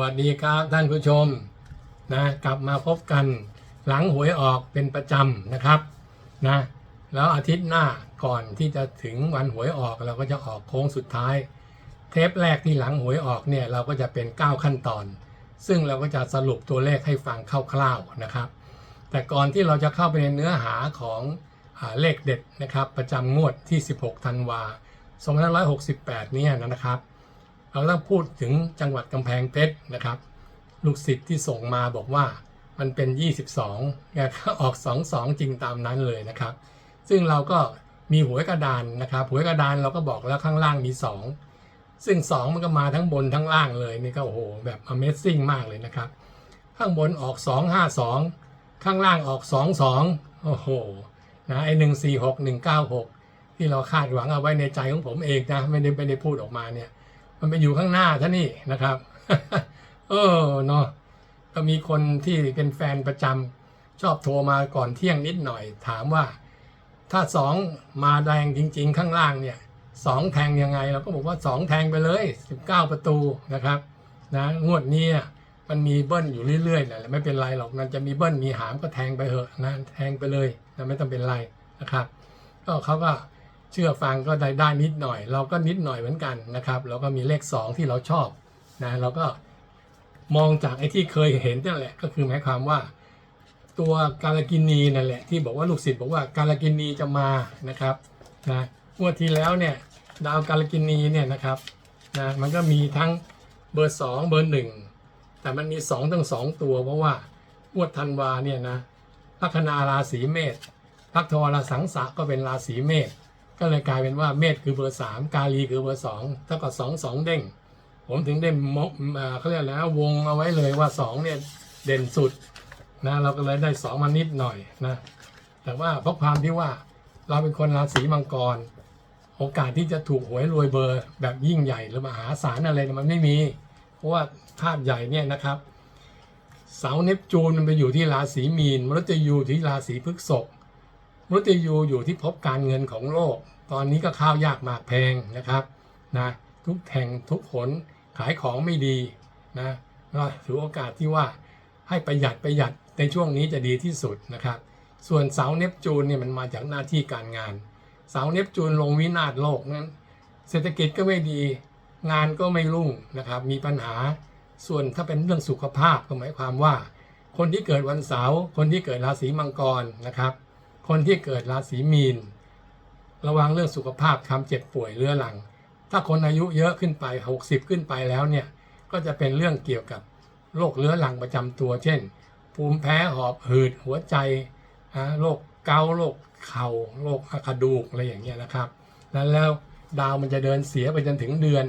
วัสดีครับท่านผู้ชมนะกลับมาพบกันหลังหวยออกเป็นประจำนะครับนะแล้วอาทิตย์หน้าก่อนที่จะถึงวันหวยออกเราก็จะออกโค้งสุดท้าย เทปแรกที่หลังหวยออกเนี่ยเราก็จะเป็น 9 ขั้นตอน ซึ่งเราก็จะสรุปตัวเลขให้ฟังคร่าวๆนะครับ แต่ก่อนที่เราจะเข้าไปในเนื้อหาของอเลขเด็ดนะครับประจำงวดที่ 16 ธันวา2568 เนี่ยนะครับ เราต้องพูดถึงจังหวัดกำแพงเพชรนะครับ ลูกศิษย์ที่ส่งมาบอกว่ามันเป็น 22แล้วก็ออก 22 จริงตามนั้นเลยนะครับ ซึ่งเราก็มีหวยกระดานนะครับหวยกระดานเราก็บอกแล้วข้างล่างมี 2 ซึ่ง 2 มันก็มาทั้งบนทั้งล่างเลยนี่ก็โอ้โหแบบ Amazing มากเลยนะครับ ข้างบนออก 252 ข้างล่างออก 22 โอ้โหนะไอหนึ่งสี่หกหนึ่งเก้าหกที่เราคาดหวังเอาไว้ในใจของผมเองนะไม่ได้ไม่ได้พูดออกมาเนี่ย มันไปอยู่ข้างหน้าท่านี่นะครับ เออเนาะก็มีคนที่เป็นแฟนประจำชอบโทรมาก่อนเที่ยงนิดหน่อย ถามว่า ถ้าสองมาแดงจริง ๆ ข้างล่างเนี่ยสองแทงยังไงเราก็บอกว่าสองแทงไปเลย 19 ประตูนะครับนะงวดนี้มันมีเบิ้ลอยู่เรื่อยๆแหละไม่เป็นไรหรอกมันจะมีเบิ้ลมีหามก็แทงไปเถอะนะแทงไปเลยนะไม่ต้องเป็นไรนะครับ ก็เขาก็ เชื่อฟังก็ได้ได้นิดหน่อย เราก็นิดหน่อยเหมือนกันนะครับเราก็มีเลข 2 ที่เราชอบนะเราก็มองจากไอ้ที่เคยเห็นนั่นแหละก็คือหมายความว่า ตัวกาลกินีนั่นแหละที่บอกว่าลูกศิษย์บอกว่ากาลกินีจะมานะครับนะงวดที่แล้วเนี่ยดาวกาลกินีเนี่ยนะครับนะมันก็มีทั้งเบอร์ 2 เบอร์ 1 แต่มันมี2ทั้ง 2 ตัวเพราะว่างวดธันวาเนี่ยนะลัคนาราศีเมษลักทวาสังสะก็เป็นราศีเมษ ก็เลยกลายเป็นว่าเมษคือเบอร์3กาลีคือเบอร์2เท่ากับ2 2เด้ง ผมถึงได้มกอ่าเขาเรียกอะไรนะวงเอาไว้เลยว่า2เนี่ยเด่นสุดนะเราก็เลยได้สองมานิดหน่อยนะแต่ว่าเพราะความที่ว่าเราเป็นคนราศีมังกร โอกาสที่จะถูกหวยรวยเบอร์แบบยิ่งใหญ่หรือมหาศาลอะไรมันไม่มี เพราะว่าภาพใหญ่เนี่ยนะครับเสาเนปจูนมันไปอยู่ที่ราศีมีนมฤตยูที่ราศีพฤษภ มฤตยูอยู่ที่ภพการเงินของโลก ตอนนี้ก็ข้าวยากหมากแพงนะครับนะทุกแห่งทุกผลขายของไม่ดีนะก็ถือโอกาสที่ว่าให้ประหยัดประหยัดในช่วงนี้จะดีที่สุดนะครับ ส่วนเสาเนปจูนเนี่ยมันมาจากหน้าที่การงาน เสาเนปจูนลงวินาศโลกนั้น เศรษฐกิจก็ไม่ดีงานก็ไม่รุ่งนะครับ มีปัญหา ส่วนถ้าเป็นเรื่องสุขภาพก็หมายความว่า คนที่เกิดวันเสาร์คนที่เกิดราศีมังกรนะครับ คนที่เกิดราศีมีน ระวังเรื่องสุขภาพคำเจ็บป่วยเรื้อรัง ถ้าคนอายุเยอะขึ้นไป 60 ขึ้นไปแล้วเนี่ย ก็จะเป็นเรื่องเกี่ยวกับโรคเรื้อรังประจำตัว เช่น ภูมิแพ้หอบหืดหัวใจนะโรคเกาโรคเข่าโรคกระดูกอะไรอย่างเงี้ยนะครับนั้นแล้วดาวมันจะเดินเสียไปจนถึงเดือน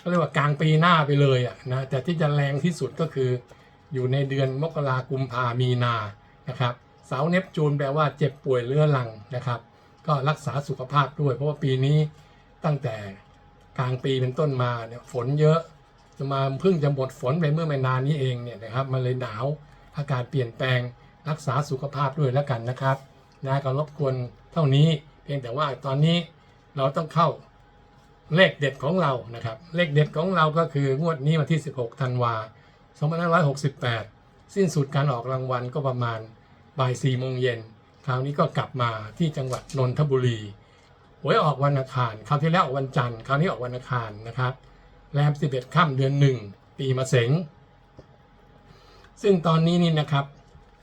ก็เรียกว่ากลางปีหน้าไปเลยอะนะแต่ที่จะแรงที่สุดก็คือ อยู่ในเดือนมกรากุมภามีนานะครับ เสาเนปจูนแปลว่าเจ็บป่วยเรื้อรังนะครับ ก็รักษาสุขภาพด้วย เพราะว่าปีนี้ตั้งแต่กลางปีเป็นต้นมาเนี่ยฝนเยอะจะมาเพิ่งจะหมดฝนไปเมื่อไม่นานนี้เองเนี่ยนะครับมันเลยหนาวอากาศเปลี่ยนแปลงรักษาสุขภาพด้วยแล้วกันนะครับนะก็รบกวนเท่านี้ เพียงแต่ว่าตอนนี้เราต้องเข้าเลขเด็ดของเรานะครับ เลขเด็ดของเราก็คืองวดนี้วันที่ 16 ธันวา2568 สิ้นสุดการออกรางวัลก็ประมาณ บ่าย4โมงเย็นคราวนี้ก็กลับมาที่จังหวัดนนทบุรีหวยออกวันอังคารคราวที่แล้วออกวันจันทร์คราวนี้ออกวันอังคารนะครับแรม11ค่ำเดือนหนึ่งปีมะเสงซึ่งตอนนี้นี่นะครับ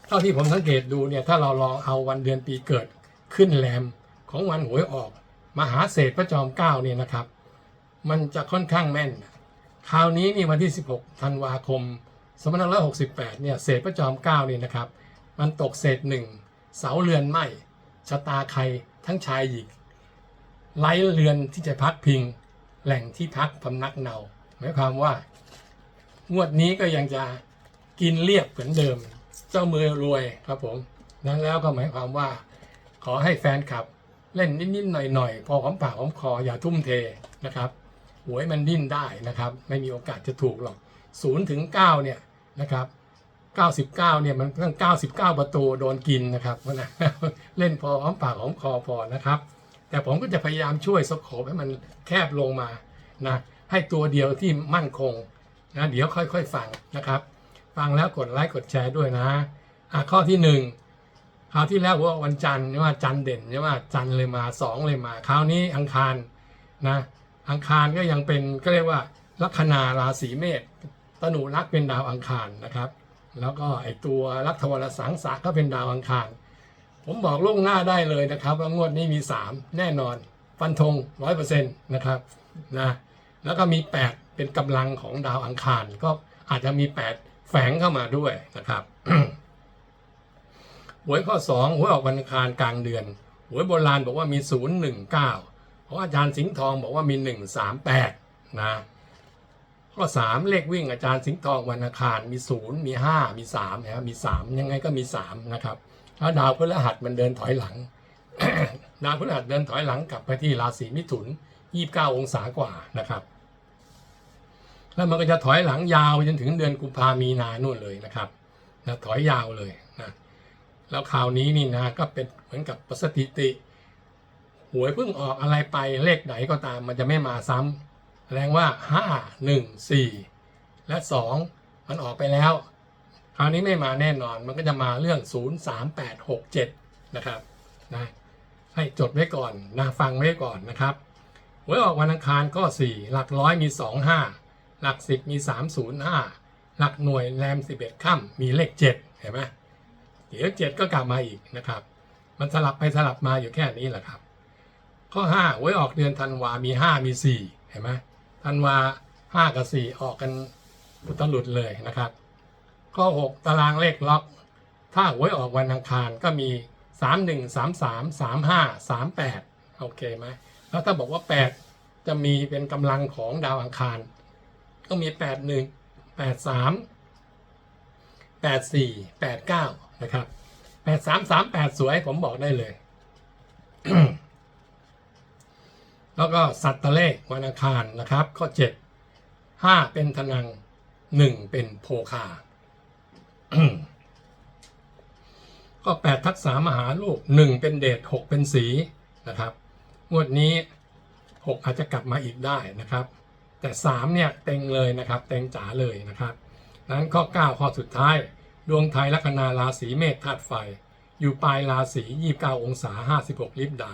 เท่าที่ผมสังเกตดูเนี่ยถ้าเราลองเอาวันเดือนปีเกิดขึ้นแรมของวันหวยออก มหาเศรษฐพระจอมเกล้าเนี่ยนะครับ มันจะค่อนข้างแม่น คราวนี้นี่วันที่ 16 ธันวาคม 2568 เนี่ยเศรษพระจอมเกล้านี่นะครับ มันตกเศษหนึ่งเสาเรือนไหมชะตาใครทั้งชายหญิงไร้เรือนที่จะพักพิง แหล่งที่พักพำนักเนาหมายความว่างวดนี้ก็ยังจะกินเรียบเหมือนเดิม เจ้ามือรวยครับผม นั้นแล้วก็หมายความว่า ขอให้แฟนคลับเล่นนิดๆหน่อยๆ พอหอมปากหอมคออย่าทุ่มเทนะครับหวยมันดิ้นได้นะครับ ไม่มีโอกาสจะถูกหรอก0ถึง9เนี่ยนะครับ 99เนี่ยมันตั้ง99 ประตูโดนกินนะครับเพราะฉะนั้นเล่นพอหอมปากหอมคอพอนะครับ แต่ผมก็จะพยายามช่วยสโคปให้มันแคบลงมานะให้ตัวเดียวที่มั่นคงนะเดี๋ยวค่อยๆฟังนะครับ ฟังแล้วกดไลค์กดแชร์ด้วยนะอะข้อที่หนึ่งคราวที่แล้วว่าวันจันทร์ว่าจันทร์เด่นใช่ว่าจันทร์เลยมาสองเลยมา คราวนี้อังคารนะอังคารก็ยังเป็นก็เรียกว่าลัคนาราศีเมษตนุรักษ์เป็นดาวอังคารนะครับ แล้วก็ไอตัวลัคทวรสังสะก็เป็นดาวอังคาร ผมบอกล่วงหน้าได้เลยนะครับว่างวดนี้มี 3 แน่นอน ฟันธงร้อยเปอร์เซ็นต์นะครับนะแล้วก็มี 8 เป็นกำลังของดาวอังคาร ก็อาจจะมี 8 แฝงเข้ามาด้วยนะครับหวยข้อ2หวยออกวันอังคารกลางเดือนหวยโบราณบอกว่ามี 019เพราะอาจารย์สิงห์ทองบอกว่ามี 138นะ ข้อ 3 เลขวิ่งอาจารย์สิงห์ทองวันอังคารมี 0 มี 5 มี3นะครับมี 3 ยังไงก็มี 3 นะครับแล้วดาวพฤหัสมันเดินถอยหลัง ดาวพฤหัสเดินถอยหลังกลับไปที่ราศีมิถุน 29 องศากว่านะครับ แล้วมันก็จะถอยหลังยาวจนถึงเดือนกุมภามีนานู่นเลยนะครับนะถอยยาวเลยนะแล้วคราวนี้นี่นะก็เป็นเหมือนกับสถิติหวยเพิ่งออกอะไรไปเลขไหนก็ตามมันจะไม่มาซ้ำ แสดงว่า 5 1 4 และ 2 มันออกไปแล้ว คราวนี้ไม่มาแน่นอนมันก็จะมาเรื่อง 0 3 8 6 7 นะครับนะให้จดไว้ก่อนนะฟังไว้ก่อนนะครับหวยออกวันอังคารก็ 4 หลักร้อยมี 2 5 หลัก 10 มี 305 หลักหน่วยแรม 11ค่ำมีเลข 7 เห็นไหมเดี๋ยว7ก็กลับมาอีกนะครับ มันสลับไปสลับมาอยู่แค่นี้แหละครับ ข้อ5หวยออกเดือนธันวามี 5 มี 4 เห็นไหม ธันวา5กับ4ออกกันอุตลุดเลยนะครับ ข้อ6ตารางเลขล็อก ถ้าหวยออกวันอังคารก็มี3 1 3 3 3 5 3 8โอเคไหมแล้วถ้าบอกว่า8จะมีเป็นกำลังของดาวอังคาร ก็มี8 1 8 3 8 4 8 9นะครับ8 3 3 8สวยผมบอกได้เลย แล้วก็สัตว์ตะเลขวันอังคารนะครับข้อ7 5เป็นธนัง 1 เป็นโพคาก็ 8 ทักษะมหาลูก 1 เป็นเดช6เป็นสีนะครับงวดนี้ 6 อาจจะกลับมาอีกได้นะครับ แต่ 3 เนี่ย เต็งเลยนะครับ เต็งจ๋าเลยนะครับนั้นข้อ 9 ข้อสุดท้าย ดวงไทยลัคนาราศีเมษธาตุไฟ อยู่ปลายราศี29 องศา 56 ลิบดา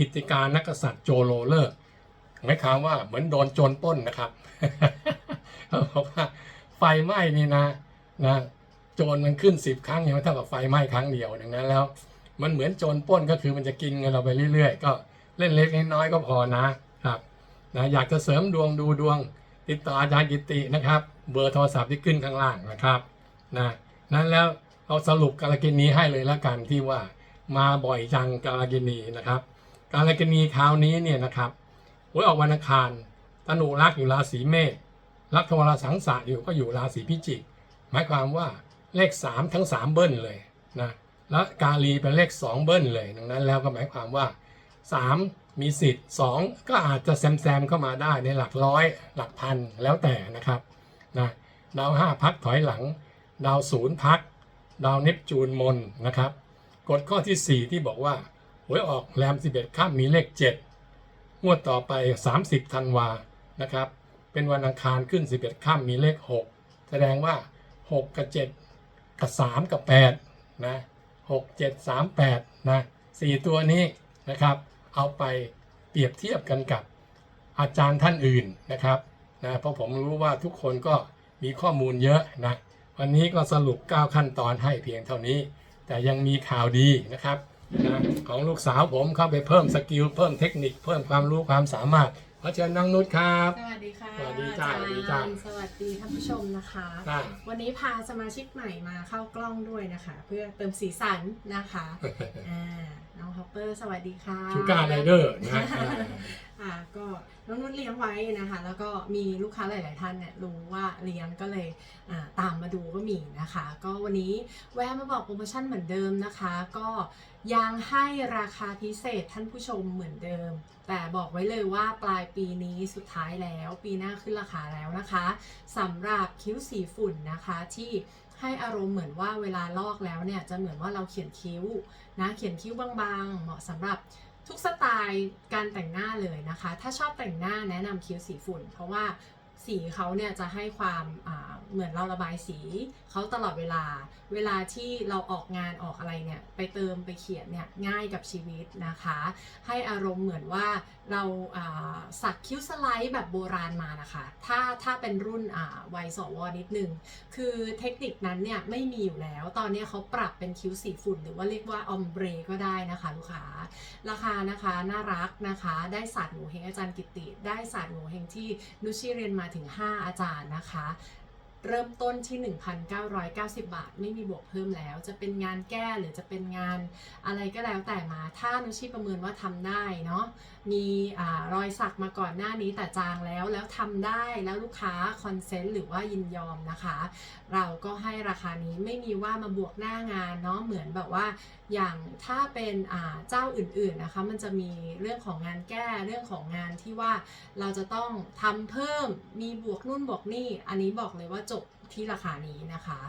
กิจการนักษัตริย์โจโลเลิกหมายความว่าเหมือนโดนโจรป้นนะครับเขาบอกว่าไฟไหม้นี่นะนะโจรมันขึ้นสิบครั้งยังไม่เท่ากับไฟไหม้ครั้งเดียวดังนั้นแล้วมันเหมือนโจรป้นก็คือมันจะกินเงินเราไปเรื่อยๆ ก็เล่นเล็กน้อยก็พอนะครับนะอยากจะเสริมดวงดูดวง ติดต่ออาจารย์กิตินะครับ เบอร์โทรศัพท์ที่ขึ้นข้างล่างนะครับนะนั้นแล้วเราสรุปกาลกินีให้เลยละกันที่ว่ามาบ่อยจังกาลกินีนะครับ กาลกินีคราวนี้เนี่ยนะครับหวยออกวันอังคารตนุรักษ์อยู่ราศีเมษลักทวารสังสะอยู่ก็อยู่ราศีพิจิก หมายความว่าเลข 3 ทั้ง 3 เบิ้ลเลยนะแล้วกาลีเป็นเลข 2 เบิ้ลเลย ดังนั้นแล้วก็หมายความว่า 3 มีสิทธิ์ 2 ก็อาจจะแซมแซมๆเข้ามาได้ในหลักร้อยหลักพันแล้วแต่นะครับนะดาว5พักถอยหลัง ดาวศูนย์พัก ดาวเนปจูนมนนะครับกฎข้อที่ 4 ที่บอกว่า วยออกแรม 11ข้ามมีเลข 7 งวดต่อไป 30ธันวานะครับ เป็นวันอังคารขึ้น 11ข้ามมีเลข 6 แสดงว่า 6 กับ 7 กับ 3 กับ 8 นะ6 7 3 8 นะ 4 ตัวนี้นะครับ เอาไปเปรียบเทียบกันกับอาจารย์ท่านอื่นนะครับนะเพราะผมรู้ว่าทุกคนก็มีข้อมูลเยอะนะ วันนี้ก็สรุป 9 ขั้นตอนให้เพียงเท่านี้ แต่ยังมีข่าวดีนะครับ นะของลูกสาวผมเข้าไปเพิ่มสกิลเพิ่มเทคนิค เพิ่มความรู้ความสามารถขอเชิญน้องนุชครับ สวัสดีค่ะสวัสดีจ้าอรย์สวัสดีจ้าสวัสดีท่านผู้ชมนะคะอ่าวันนี้พาสมาชิกใหม่มาเข้ากล้องด้วยนะคะ เพื่อเติมสีสันนะคะอ่าน้องฮอปเปอร์สวัสดีค่ะชูการ์ไรเดอร์นะ อ่าก็ น้องนุ่นเลี้ยงไว้นะคะ แล้วก็มีลูกค้าหลาย ๆ ท่านเนี่ยรู้ว่าเลี้ยงก็เลยตามมาดูก็มีนะคะ ก็วันนี้แวะมาบอกโปรโมชั่นเหมือนเดิมนะคะ ก็ยังให้ราคาพิเศษท่านผู้ชมเหมือนเดิม แต่บอกไว้เลยว่าปลายปีนี้สุดท้ายแล้ว ปีหน้าขึ้นราคาแล้วนะคะสำหรับคิ้วสีฝุ่นนะคะที่ให้อารมณ์เหมือนว่าเวลาลอกแล้วเนี่ยจะเหมือนว่าเราเขียนคิ้วนะเขียนคิ้วบางๆ เหมาะสำหรับ ทุกสไตล์การแต่งหน้าเลยนะคะ ถ้าชอบแต่งหน้าแนะนำคิ้วสีฝุ่น เพราะว่า สีเขาเนี่ยจะให้ความเหมือนเราระบายสีเขาตลอดเวลา เวลาที่เราออกงานออกอะไรเนี่ยไปเติมไปเขียนเนี่ยง่ายกับชีวิตนะคะ ให้อารมณ์เหมือนว่าเราสักคิ้วสไลด์แบบโบราณมานะคะ ถ้าถ้าเป็นรุ่นวัยสวนิดนึง คือเทคนิคนั้นเนี่ยไม่มีอยู่แล้ว ตอนนี้เขาปรับเป็นคิ้วสีฝุ่น หรือว่าเรียกว่าออมเบรก็ได้นะคะลูกค้า ราคานะคะน่ารักนะคะ ได้ศาสตร์หนูเฮงอาจารย์กิติ ได้ศาสตร์หนูเฮงที่นุชชีเรียนมาถึง 5 อาจารย์นะคะ เริ่มต้นที่ 1,990 บาท ไม่มีบวกเพิ่มแล้ว จะเป็นงานแก้หรือจะเป็นงานอะไรก็แล้วแต่มา ถ้านุชชีประเมินว่าทำได้เนาะ มีอรอยสักมาก่อนหน้านี้แต่จางแล้วแล้วทำได้แล้วลูกค้าคอนเซนต์หรือว่ายินยอมนะคะ เราก็ให้ราคานี้ไม่มีว่ามาบวกหน้างานเนาะเหมือนแบบว่า อย่างถ้าเป็นเจ้าอื่นๆนะคะ มันจะมีเรื่องของงานแก้เรื่องของงานที่ว่าเราจะต้องทำเพิ่มมีบวกนู่นบวกนี่ อันนี้บอกเลยว่า ที่ราคานี้นะคะ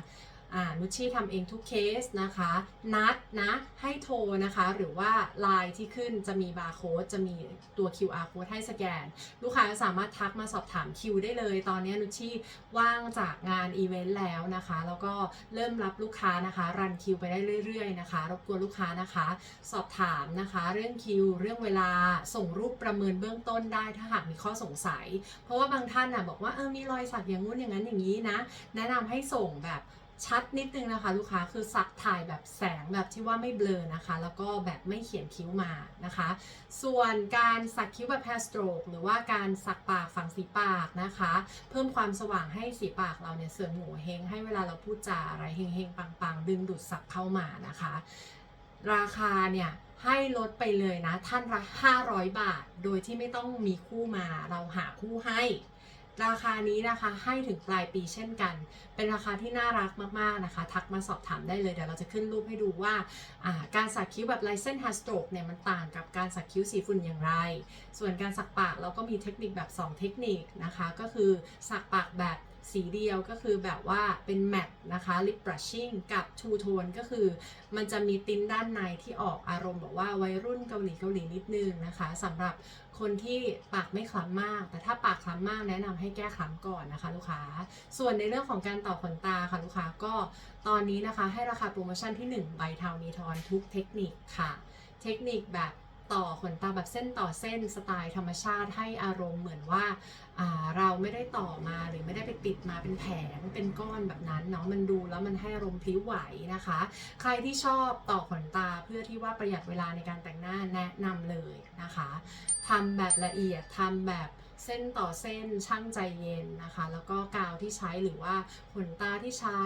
อ่านุชชี่ทำเองทุกเคสนะคะ นัดนะให้โทรนะคะ หรือว่าไลน์ที่ขึ้นจะมีบาร์โค้ดจะมีตัว QR code ให้สแกน ลูกค้าสามารถทักมาสอบถามคิวได้เลย ตอนนี้นุชชี่ว่างจากงานอีเวนต์แล้วนะคะ แล้วก็เริ่มรับลูกค้านะคะ รันคิวไปได้เรื่อยๆนะคะ รบกวนลูกค้านะคะ สอบถามนะคะ เรื่องคิว เรื่องเวลาส่งรูปประเมินเบื้องต้นได้ถ้าหากมีข้อสงสัย เพราะว่าบางท่านน่ะบอกว่าเออมีรอยสักอย่างงู้นอย่างนั้นอย่างนี้นะ แนะนำให้ส่งแบบ ชัดนิดนึงนะคะ ลูกค้าคือสักถ่ายแบบแสงแบบที่ว่าไม่เบลอนะคะ แล้วก็แบบไม่เขียนคิ้วมานะคะ ส่วนการสักคิ้วแบบแพสโตรกหรือว่าการสักปากฝังสีปากนะคะ เพิ่มความสว่างให้สีปากเราเนี่ยเสริมโง่เฮงให้เวลาเราพูดจาอะไรเฮงเฮงๆปังๆ ดึงดูดสักเข้ามานะคะ ราคาเนี่ยให้ลดไปเลยนะท่านละ500 บาท โดยที่ไม่ต้องมีคู่มาเราหาคู่ให้ ราคานี้นะคะให้ถึงปลายปีเช่นกัน เป็นราคาที่น่ารักมากๆนะคะ ทักมาสอบถามได้เลยเดี๋ยวเราจะขึ้นรูปให้ดูว่าาการสักคิ้วแบบไลเซนฮัสโตรกเนี่ยมันต่างกับการสักคิ้วสีฝุ่นอย่างไร ส่วนการสักปากเราก็มีเทคนิคแบบ 2 เทคนิคนะคะ ก็คือสักปากแบบสีเดียวก็คือแบบว่าเป็นแมตนะคะลิปบรัชชิ่งกับทูโทนก็คือ มันจะมีติ้นด้านในที่ออกอารมณ์แบบว่าวัยรุ่นเกาหลีเกาหลีนิดนึงนะคะสำหรับ คนที่ปากไม่คล้ำมาก แต่ถ้าปากคล้ำมากแนะนำให้แก้คล้ำก่อนนะคะ ลูกค้า ส่วนในเรื่องของการต่อขนตาค่ะลูกค้าก็ตอนนี้นะคะให้ราคาโปรโมชั่นที่ 1 ใบเทานีทอนทุกเทคนิคค่ะ เทคนิคแบบ ต่อขนตาแบบเส้นต่อเส้นสไตล์ธรรมชาติให้อารมณ์เหมือนว่าาเราไม่ได้ต่อมาหรือไม่ได้ไปติดมาเป็นแผงเป็นก้อนแบบนั้นเนาะมันดูแล้วมันให้อารมณ์พลิ้วไหวนะคะ ใครที่ชอบต่อขนตาเพื่อที่ว่าประหยัดเวลาในการแต่งหน้าแนะนำเลยนะคะทำแบบละเอียดทำแบบเส้นต่อเส้นช่างใจเย็นนะคะ แล้วก็กาวที่ใช้หรือว่าขนตาที่ใช้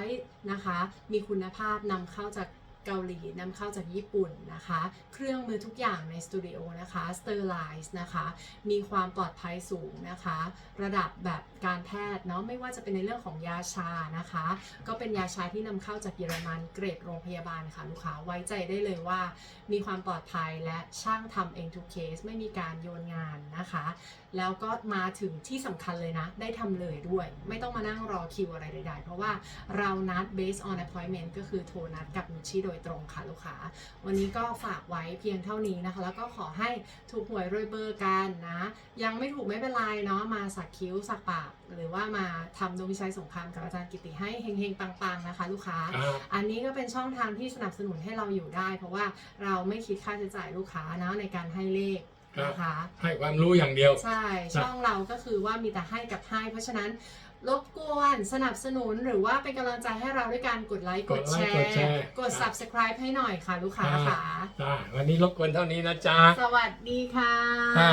นะคะ มีคุณภาพนำเข้าจาก เกาหลีนำเข้าจากญี่ปุ่นนะคะ เครื่องมือทุกอย่างในสตูดิโอนะคะ sterilize นะคะ มีความปลอดภัยสูงนะคะ ระดับแบบการแพทย์เนาะไม่ว่าจะเป็นในเรื่องของยาชานะคะ ก็เป็นยาชาที่นำเข้าจากเยอรมันเกรดโรงพยาบาลค่ะลูกค้าไว้ใจได้เลยว่า มีความปลอดภัยและช่างทำเองทุกเคสไม่มีการโยนงานนะคะ แล้วก็มาถึงที่สำคัญเลยนะ ได้ทำเลยด้วย ไม่ต้องมานั่งรอคิวอะไรใดๆ เพราะว่าเรานัด based on appointment ก็คือโทรนัดกับนุชชี่โดยตรงค่ะลูกค้า วันนี้ก็ฝากไว้เพียงเท่านี้นะคะ แล้วก็ขอให้ถูกหวยรวยเบอร์กันนะ ยังไม่ถูกไม่เป็นไรเนาะมาสักคิ้วสักปาก หรือว่ามาทำดวงวิชัยสงครามกับอาจารย์กิติให้เฮงๆปังๆนะคะ ลูกค้าครับอันนี้ก็เป็นช่องทางที่สนับสนุนให้เราอยู่ได้ เพราะว่าเราไม่คิดค่าใช้จ่ายลูกค้านะในการให้เลขนะคะให้ความรู้อย่างเดียว ใช่ ช่องเราก็คือว่ามีแต่ให้กับให้ เพราะฉะนั้น รบกวนสนับสนุนหรือว่าเป็นกำลังใจให้เราด้วยการกดไลค์กดแชกดไลค์กดแชร์ร์กดครับ subscribe ให้หน่อยค่ะ ลูกค้าค่ะ จ้าวันนี้รบกวนเท่านี้นะจ๊ะ สวัสดีค่ะ อ่า